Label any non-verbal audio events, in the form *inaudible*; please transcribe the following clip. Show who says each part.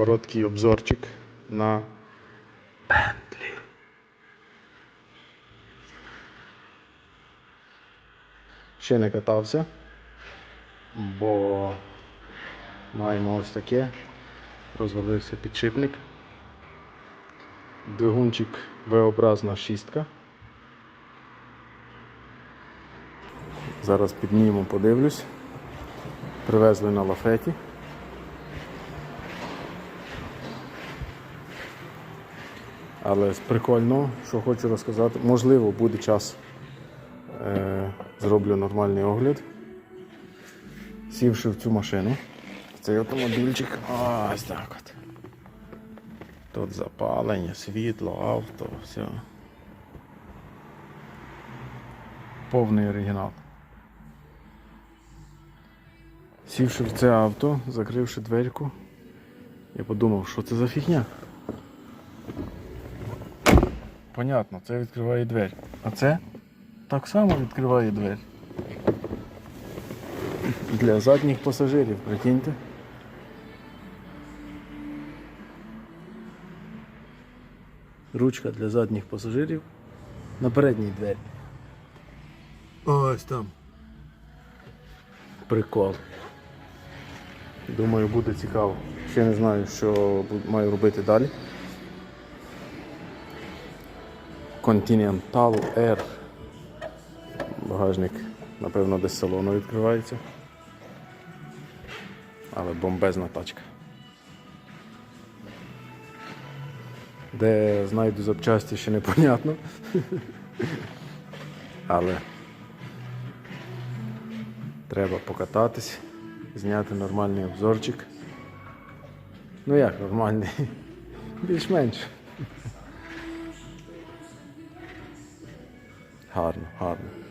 Speaker 1: Короткий обзорчик на Bentley. Ще не катався, бо маємо ось таке. Розвалився підшипник. Двигунчик V-образна шістка. Зараз підніму, подивлюсь. Привезли на лафеті. Але з прикольного, що хочу розказати, можливо, буде час. Е, зроблю нормальний огляд. Сівши в цю машину. Цей автомобільчик. Ось так от. Тут запалення, світло, авто, все. Повний оригінал. Сівши в це авто, закривши дверку, я подумав, що це за фігня. Понятно, це відкриває двері. А це так само відкриває двері. Для задніх пасажирів, прикиньте. Ручка для задніх пасажирів на передній двері. Ось там. Прикол. Думаю, буде цікаво. Ще не знаю, що маю робити далі. Continental Air. Багажник, напевно, десь салону відкривається. Але бомбезна тачка. Де знайду запчасті ще непонятно. *laughs* Але треба покататись, зняти нормальний обзорчик. Ну як нормальний? *laughs* Більш-менш. harden, harden.